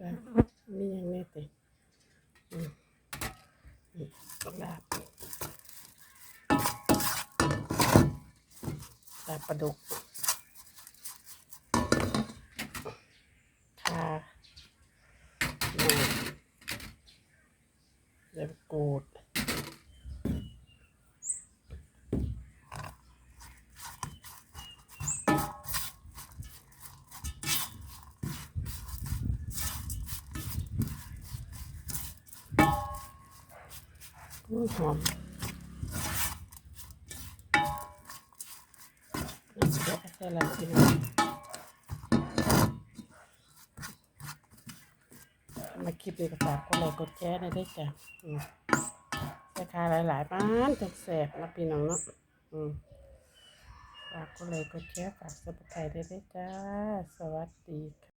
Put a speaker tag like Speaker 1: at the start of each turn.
Speaker 1: มีอย่างแน่ติอืมนี่ลาบลาบปลาดุกทาหน่อยเล็บกูด หอมเดี๋ยวใส่ละทีนึงมาคลิปนี้ก็ฝากกดไลค์กดแชร์หน่อยด้จ้ะอืมราคาหลายๆบ้านจังแสบนะพี่น้องเนาะอืมฝากกดไลค์กดแชร์ฝากสับสไครต์ด้วยจ้า สวัสดีค่ะ